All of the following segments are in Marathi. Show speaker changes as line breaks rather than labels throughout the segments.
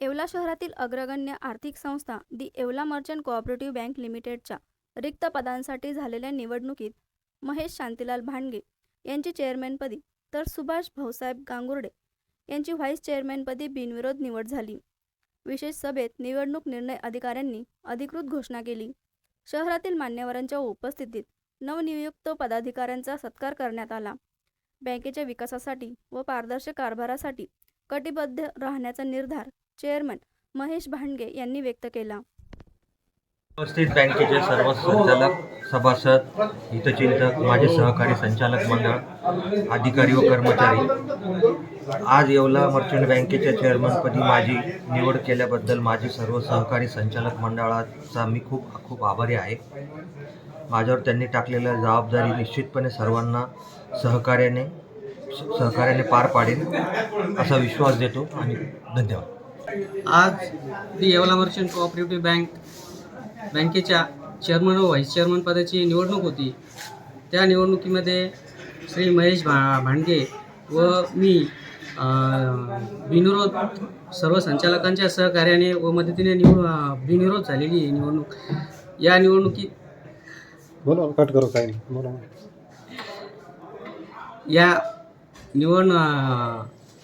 येवला शहरातील अग्रगण्य आर्थिक संस्था the Yeola merchant cooperative bank लिमिटेडच्या रिक्त पदांसाठी झालेल्या निवडणुकीत महेश शांतीलाल भांडगे यांची चेअरमॅनपदी तर सुभाष भाऊसाहेब गांगुर्डे यांची व्हाईस चेअरमॅनपदी बिनविरोध निवड झाली. विशेष सभेत निवडणूक निर्णय अधिकाऱ्यांनी अधिकृत घोषणा केली. शहरातील मान्यवरांच्या उपस्थितीत नवनियुक्त पदाधिकाऱ्यांचा सत्कार करण्यात आला. बँकेच्या विकासासाठी व पारदर्शक कारभारासाठी कटिबद्ध राहण्याचा निर्धार चेअरमन महेश भांडगे यांनी व्यक्त केला.
उपस्थित बँकेचे सर्व संचालक सभासद हितचिंतक माझे सहकारी संचालक मंडळ अधिकारी व कर्मचारी आज येवला मर्चंट बँकेच्या चेअरमनपदी माझी निवड केल्याबद्दल माझे सर्व सहकारी संचालक मंडळाचा मी खूप खूप आभारी आहे. माझ्यावर त्यांनी टाकलेल्या जबाबदारी निश्चितपणे सर्वांना सहकार्याने सहकार्याने पार पाडेल असा विश्वास देतो आणि धन्यवाद.
आज the Yeola merchant cooperative bank बँकेच्या चेअरमन व व्हाईस चेअरमन पदाची निवडणूक होती. त्या निवडणुकीमध्ये श्री महेश भा भांडगे व मी बिनविरोध सर्व संचालकांच्या सहकार्याने व मदतीने निवड अं, बिनविरोध झालेली ही निवडणूक. या निवडणुकीत
बोला कट करो काही नाही. बोला.
या निवड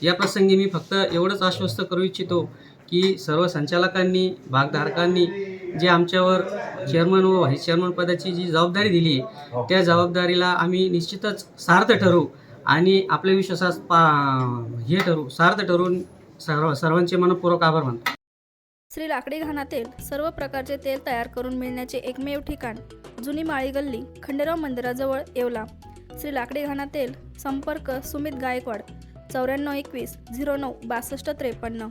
या प्रसंगी मी फक्त एवढंच आश्वस्त करू इच्छितो की सर्व संचालकांनी भागधारकांनी जे आमच्यावर चेअरमन व व्हाईस चेअरमन पदाची जी जबाबदारी दिली आहे त्या जबाबदारीला आम्ही निश्चितच सार्थ ठरवू आणि आपल्या विश्वासात पा हे ठरवू सार्थ ठरवून सर्व सर्वांचे मनपूर्वक आभार मानतो.
श्री लाकडी घाणातील सर्व प्रकारचे तेल तयार करून मिळण्याचे एकमेव ठिकाण जुनी माळी गल्ली खंडेराव मंदिराजवळ येवला. श्री लाकडी घाणा तेल संपर्क सुमित गायकवाड चौऱ्याण्णव एकवीस झिरो नऊ बासष्ट त्रेपन्न.